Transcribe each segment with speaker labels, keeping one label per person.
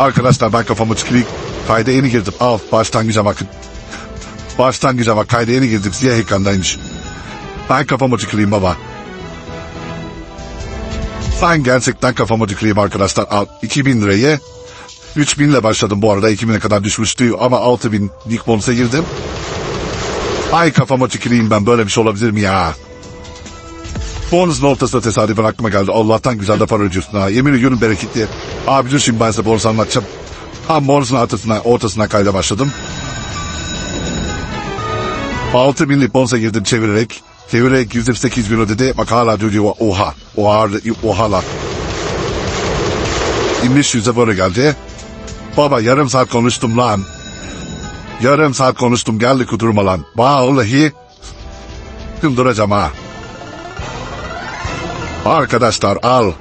Speaker 1: Arkadaşlar ben kafamı çıkayım. Kayda yeni girdim. Al başlangıca bakın. Başlangıca bak kayda yeni girdim. Siyah ekrandaymış. Ben kafamı çıkayım baba. Ben gerçekten kafamı çıkayım arkadaşlar. Al 2000 lirayı 3000 ile başladım bu arada 2000'e kadar düşmüştü ama 6000 ilk bonusa girdim. Ay kafama tüküreyim ben böyle bir şey olabilir mi ya? Bonusun ortasında tesadüfen aklıma geldi. Allah'tan güzel de para ödüyorsun ha. Yemin ediyorum bereketli. Abi dur şimdi ben size bonus anlatacağım. Tam bonusun ortasına, ortasına kayda başladım. 6 binlik bonusa girdim çevirerek. Çevirerek 128 bin ödedi. Bak hala diyor oha. Oha, oha lan. 2500'e böyle geldi. Baba yarım saat konuştum lan. Yarım saat konuştum geldi kudurma lan. Vallahi kıldıracağım ha. Arkadaşlar al.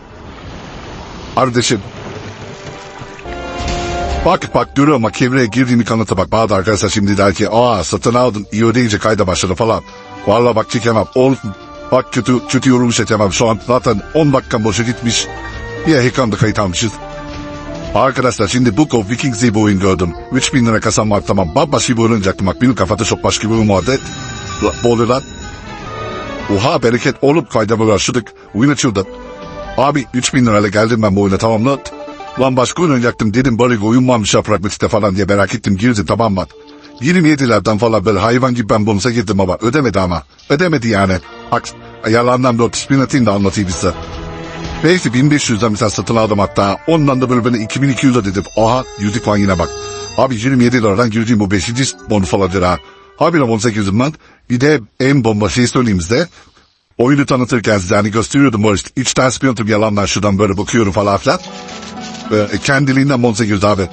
Speaker 1: Kardeşim. Bak bak görüyorum bak kevreye girdiğini kanıtı bak. Bazı arkadaşlar şimdi der ki aa satın aldın iyi ödeyince kayda başladı falan. Vallahi bak çekemem. Ol, bak kötü, kötü yorum çekemem. Şu an zaten 10 dakikam boşa gitmiş. Bir ekranda kayıt almışız. Arkadaşlar şimdi Book of Vikings diye bir oyun gördüm. 3000 lira kasam var tamam. Bir oyun oynayacaktım bak. Benim kafada çok başka bir muhabbet. Bolu lan. Oha bereket olup kayda başladık. Oyun açıldı. Abi 3000 lirayla geldim ben bu oyuna tamam mı? Lan başka oyun oynayacaktım dedim bari oyun varmış ya pragmatikte falan diye merak ettim girdim tamam mı? 27'lerden falan böyle hayvan gibi ben bonusa girdim ama ödemedi ama. Ödemedi yani. Bak yalandan bir 30 bin atayım da anlatayım size. Belki 1500'den mesela satın aldım hatta. Ondan da böyle bana 2200 dedim. Aha yüzük puan yine bak. Abi 27 liradan girdiğim bu 5. bonus olabilir ha. Habire bonusa girdim ben. Bir de en bomba şey söyleyeyim size. Oyunu tanıtırken size hani gösteriyordum böyle işte. Tane spiyontum yalanlar şuradan böyle bakıyorum falan filan. Ee, kendiliğinden bonusa girdi abi.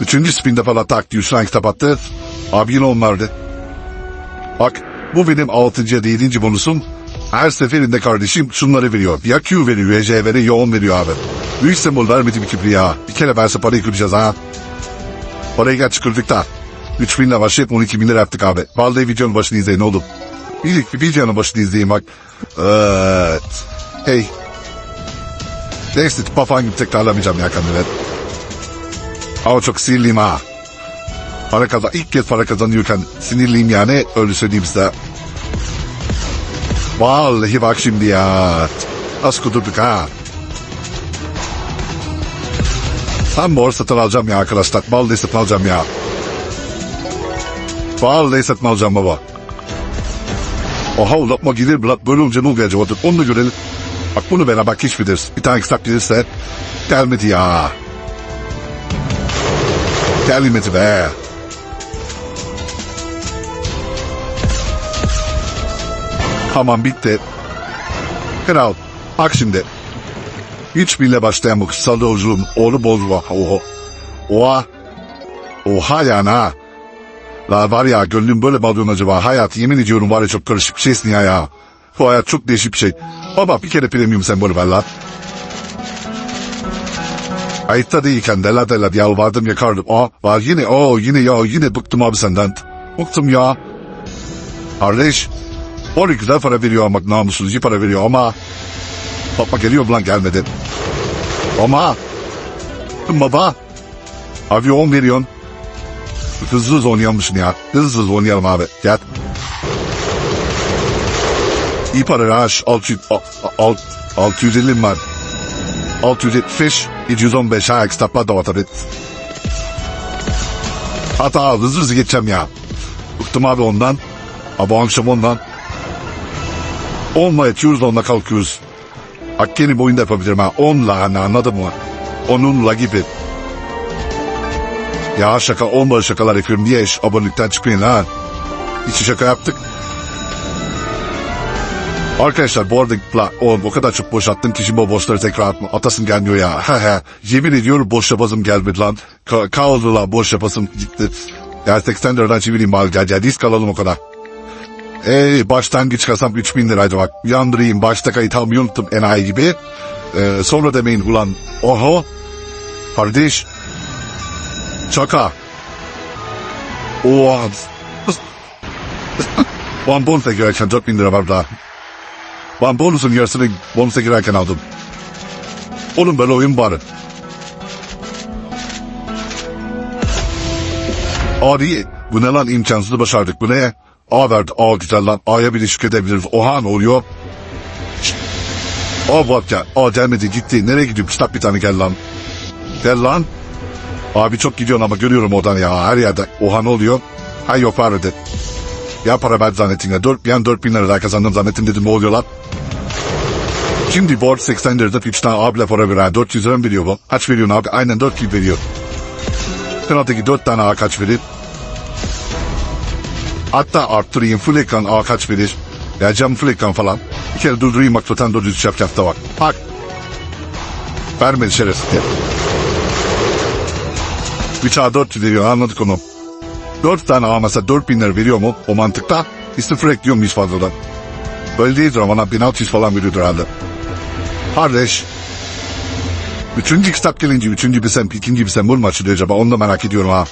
Speaker 1: Üçüncü spinde falan tak diye üstüne kitap attı. Abi yine onlardı. Bak bu benim 6. ya da 7. bonusum. Her seferinde kardeşim şunları veriyor. Ya Q veriyor, ya J veriyor, ya 10 veriyor abi. Büyük sembol vermedi bir kibri ya. Bir kere verse parayı kıracağız ha. Parayı gel çıkırdık da. 3 binle başlayıp 12 bin lira yaptık abi. Vallahi videonun başını izleyin oğlum. Bir, bir videonun başını izleyin bak. Evet. Hey. Neyse tıpa falan gibi tekrarlamayacağım ya kamerat. Ama çok sinirliyim ha. Para kazan, ilk kez para kazanıyorken sinirliyim yani öyle söyleyeyim size. Vallahi bak şimdi ya. Nasıl kudurduk ha. Tam borsa satın alacağım ya arkadaşlar. Vallahi satın alacağım ya. Vallahi satın alacağım baba. Oha ulatma gelir mi lan? Böyle olunca ne oluyor acaba? Dur, Onu da görelim. Bak bunu hiç bilir. Bir tane kitap gelirse gelmedi ya. Gelmedi be. Tamam bitti. Kral bak şimdi. Üç binle başlayan bu kıssal yolculuğun oğlu bozma. Oha. Oha. Oha yani ha. La var ya gönlüm böyle alıyorsun acaba? Hayat yemin ediyorum var ya çok karışık bir şeysin ya ya. Bu hayat çok değişik bir şey. Baba bir kere premium sembolü ver lan. Ayıtta değilken dela dela yalvardım yakardım. Aa var yine o yine ya yine bıktım abi senden. Bıktım ya. Kardeş. Oraya güzel para veriyor bak namussuz iyi para veriyor ama. Baba geliyor lan gelmedi. Ama. Baba. Abi 10 veriyorsun. Hızlı hızlı oynayalmışsın ya. Hızlı hızlı oynayalım abi. Gel. İyi para ha. 600, 650 mi var? 675, 715 ha. Kitaplar da var tabii. Hatta hızlı hızlı geçeceğim ya. Bıktım abi ondan. Abi akşam ondan. Onunla yatıyoruz onunla kalkıyoruz. Hakkeni boyunda yapabilirim ha. Onunla hani anladın mı? Onunla gibi. Ya şaka olmadı şakalar yapıyorum diye iş abonelikten çıkmayın ha. İçi şaka yaptık. Arkadaşlar bu arada la, oğlum o kadar çok boş attım ki şimdi boşları tekrar atma, atasım gelmiyor ya. Yemin ediyorum boş yapasım gelmedi lan. Ka kaldı lan boş yapasım gitti. Ya 80 liradan çevireyim bari gel gel risk alalım o kadar. Ey başlangıç kasam 3000 liraydı bak. Uyandırayım başta kayıt almayı unuttum enayi gibi. Ee, sonra demeyin ulan oho. Kardeş. Şaka. Oha. Ulan bonusa girerken 4000 lira var daha. Ben bonusun yarısını bonusa girerken aldım. Oğlum böyle oyun bari. Abi bu ne lan imkansızı başardık bu ne? A verdi A güzel lan A'ya bir ilişki edebiliriz. Oha ne oluyor? A bak ya A gelmedi gitti. Nereye gidiyor? Kitap bir tane gel lan. Gel lan. Abi çok gidiyorsun ama görüyorum oradan ya her yerde. Oha ne oluyor? Ha yok para dedi. Ya para ben zannettim ya. Dört, yani dört bin lira daha kazandım zannettim dedim ne oluyor lan? Şimdi board 80 lirada 3 tane abiyle para veriyor. 400 lira mı veriyor bu? Kaç veriyorsun abi? Aynen 400 veriyor. Penaltıdaki 4 tane A kaç verir? Hatta arttırayım full ekran A kaç verir? Vereceğim full ekran falan. Bir kere durdurayım bak totem 400 yapacak da bak. Bak. Vermedi şerefsiz. 3 A 400 veriyor anladık onu. 4 tane A mesela 4000 lira veriyor mu o mantıkta? Sıfır ekliyor muyuz fazladan? Böyle değildir ama bana 1600 falan veriyordur herhalde. Kardeş. Üçüncü kitap gelince üçüncü bir sen, ikinci bir sen bu mu açılıyor acaba? Onu da merak ediyorum ha.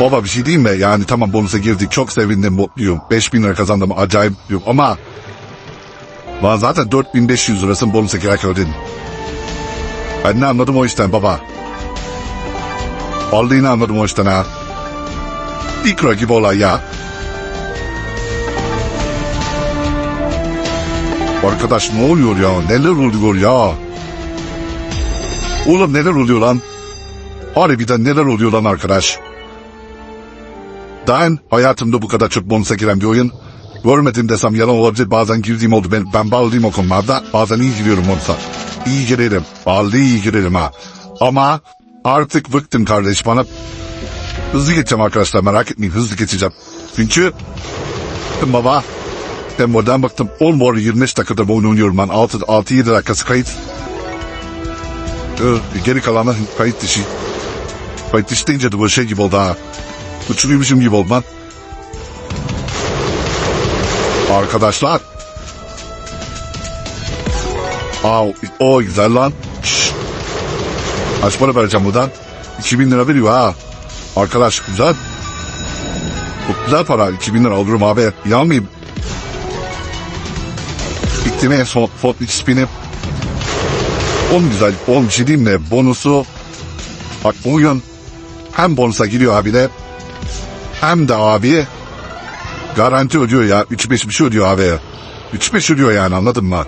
Speaker 1: Baba bir şey diyeyim mi? Yani tamam bonusa girdik. Çok sevindim mutluyum. 5000 lira kazandım acayip diyorum ama ben zaten 4500 lirasını bonusa girerken ödedim. Ben ne anladım o işten baba. O işten ha. İkra gibi olay ya. Arkadaş ne oluyor ya? Neler oluyor ya? Oğlum neler oluyor lan? Harbiden neler oluyor lan arkadaş? Ben hayatımda bu kadar çok bonusa giren bir oyun görmedim desem yalan olabilir. Bazen girdiğim oldu. Ben, ben bağlıyım o konularda. Bazen iyi giriyorum bonusa. İyi girerim. Vallahi iyi girerim ha. Ama artık bıktım kardeş bana. Hızlı geçeceğim arkadaşlar merak etmeyin hızlı geçeceğim. Çünkü baba ben buradan baktım. Olmuyor 25 dakikada bu oyunu oynuyorum ben. 6-7 dakikası kayıt. Ee, geri kalanı kayıt dışı. Kayıt dışı deyince de böyle şey gibi oldu ha. Uçuruymuşum gibi oldu lan. Arkadaşlar. Aa, o güzel lan. Şşş. Kaç para vereceğim buradan? 2000 lira veriyor ha. Arkadaş güzel. Çok güzel para. 2000 lira alırım abi. Yanmayayım. Bitti mi? Son, iç spin'i. On güzel. On bir şey mi? Bonusu. Bak oyun hem bonusa giriyor abi de hem de abi garanti ödüyor ya. 3-5 bir şey ödüyor abi. 3-5 ödüyor yani anladın mı?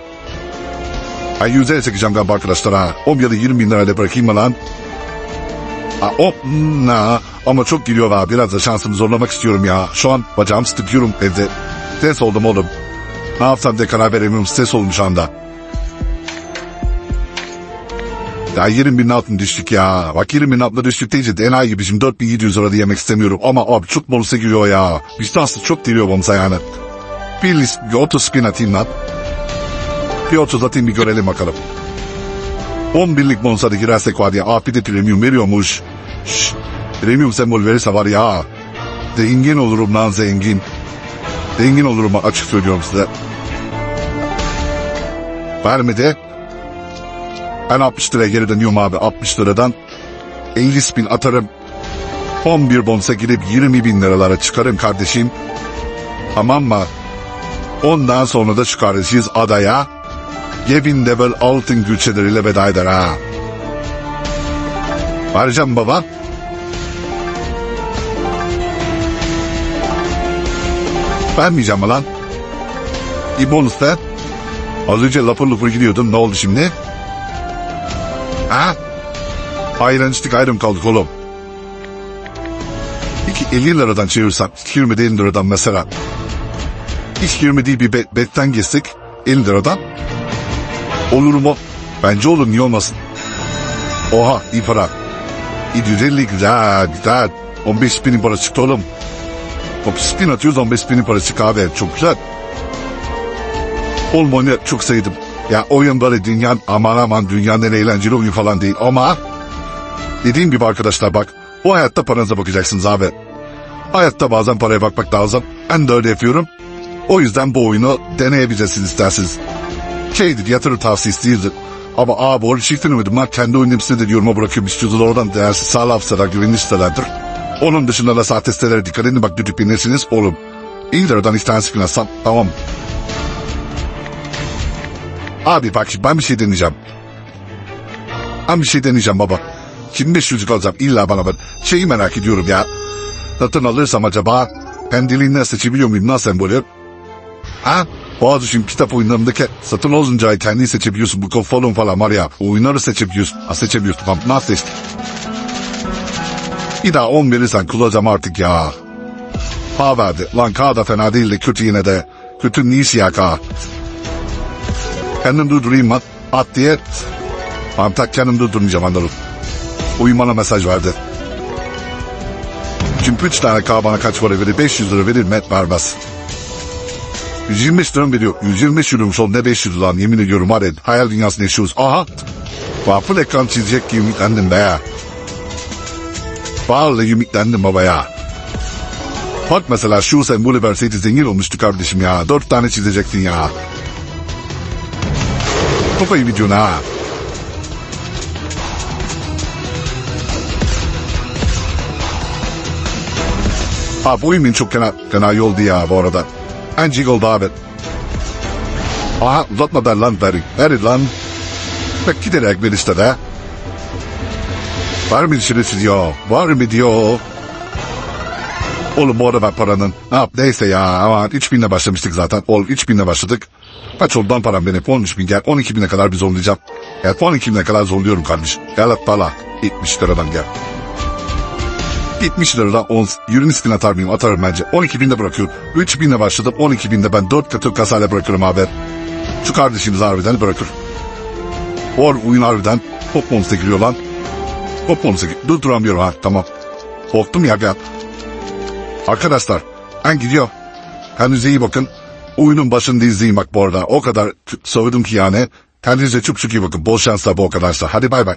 Speaker 1: Ben yüzeye çekeceğim galiba arkadaşlar ha. 10 ya da 20 bin lirayla bırakayım mı lan? Ha, o, na, ama çok giriyor ha. Biraz da şansımı zorlamak istiyorum ya. Şu an bacağım sıkıyorum evde. Stres oldum oğlum. Ne yapsam diye karar veremiyorum. Stres olmuş şu anda. Ya 20 binin altına düştük ya. Bak 20 binin altına düştük deyince de enayi gibi şimdi 4700 lira yemek istemiyorum. Ama abi çok bonusa giriyor ya. Bizde aslında çok giriyor bonusa yani. Bir, list, bir 30 spin atayım lan. 30 atayım bir görelim bakalım. 11'lik bonusa da girersek var ya. Abi bir de premium veriyormuş. Şşş. Premium sembol verirse var ya. Zengin olurum lan zengin. Zengin olurum açık söylüyorum size. Vermedi. Ben 60 liraya geri dönüyorum abi 60 liradan. 50 spin atarım. 11 bonsa girip 20 bin liralara çıkarım kardeşim. Tamam mı? Ondan sonra da çıkaracağız adaya. Cebinde böyle altın gülçeleriyle veda eder ha. Vereceğim baba. Vermeyeceğim lan? Bir bonus da. Az önce lapır lapır gidiyordum. Ne oldu şimdi? Ha? Ayran ayrım kaldık oğlum. İki 50 liradan çevirsem 20 de 50 liradan mesela. Hiç 20 değil bir bet, betten geçsek 50 liradan. Olur mu? Bence olur niye olmasın? Oha iyi para. 750 güzel güzel. 15 binin para çıktı oğlum. 30 bin atıyoruz 15 binin para çıktı abi çok güzel. Olmanı çok sevdim. Ya oyun böyle dünyanın aman aman dünyanın en eğlenceli oyun falan değil ama dediğim gibi arkadaşlar bak bu hayatta paranıza bakacaksınız abi. Hayatta bazen paraya bakmak lazım. Ben de öyle yapıyorum. O yüzden bu oyunu deneyebilirsiniz isterseniz. Şeydir yatırım tavsiyesi değildir. Ama abi o çiftin ümidim var. Kendi size de yoruma bırakıyorum. İstiyorsanız oradan değersiz sağlam siteler, güvenilir sitelerdir. Onun dışında da sahte sitelere dikkat edin. Bak düdük bilirsiniz oğlum. İyi liradan iki tanesi finansal. Tamam? Abi bak şimdi ben bir şey deneyeceğim. Ben bir şey deneyeceğim baba. Kimmiş çocuk alacağım illa bana ben. Şeyi merak ediyorum ya. Satın alırsam acaba kendiliğinden seçebiliyor muyum nasıl sembolü? Ha? Bazı şimdi kitap oyunlarındaki satın olunca kendi seçebiliyorsun. Bu konfolun falan var ya. Oyunları seçebiliyorsun. Ha seçebiliyorsun. Tamam nasıl seçtin? Bir daha 10 verirsen kullanacağım artık ya. K verdi. Lan K da fena değil de kötü yine de. Kötü niyisi ya K. Kendim durdurayım lan. At diye. Tamam tak kendim durdurmayacağım anlarım. Oyun bana mesaj verdi. Çünkü 3 tane K bana kaç para verir? 500 lira verir met vermez. 125 lira mı veriyor? 125 euro son ne 500 lan yemin ediyorum var ya hayal dünyasında yaşıyoruz. Aha. Full ekran çizecek gibi ümitlendim be ya. Vallahi ümitlendim baba ya. Bak mesela şu sembolü verseydi zengin olmuştu kardeşim ya. Dört tane çizecektin ya. Kafayı videonu ha. Ha bu oyun çok fena, fena yoldu ya bu arada. Encik oldu abi. Aha uzatma der lan verin. Verin lan. Bak giderek ver işte de. Var mı işiniz diyor. Var mı diyor. Oğlum bu arada paranın. Yap neyse ya ama 3 binle başlamıştık zaten. Oğlum 3 binle başladık. Kaç oldu lan param benim? 13 bin gel. 12 bine kadar bir zorlayacağım. Gel 12 bine kadar zorluyorum kardeşim. Gel at bala. 70 liradan gel. 70 liradan 10, 20 spin atar mıyım? Atarım bence. 12 binde bırakıyorum. 3 binle başladım. 12 binde ben 4 katı kasayla bırakırım abi. Şu kardeşimiz harbiden bırakır. Or oyun harbiden Pop Monster giriyor lan. Pop Monster giriyor. Dur duramıyorum ha tamam. Korktum ya gel. Arkadaşlar ben gidiyor. Kendinize iyi bakın. Oyunun başında izleyin bak bu arada. O kadar söyledim ki yani. Kendinize çok çok iyi bakın. Bol şanslar bu o kadarsa. Hadi bay bay.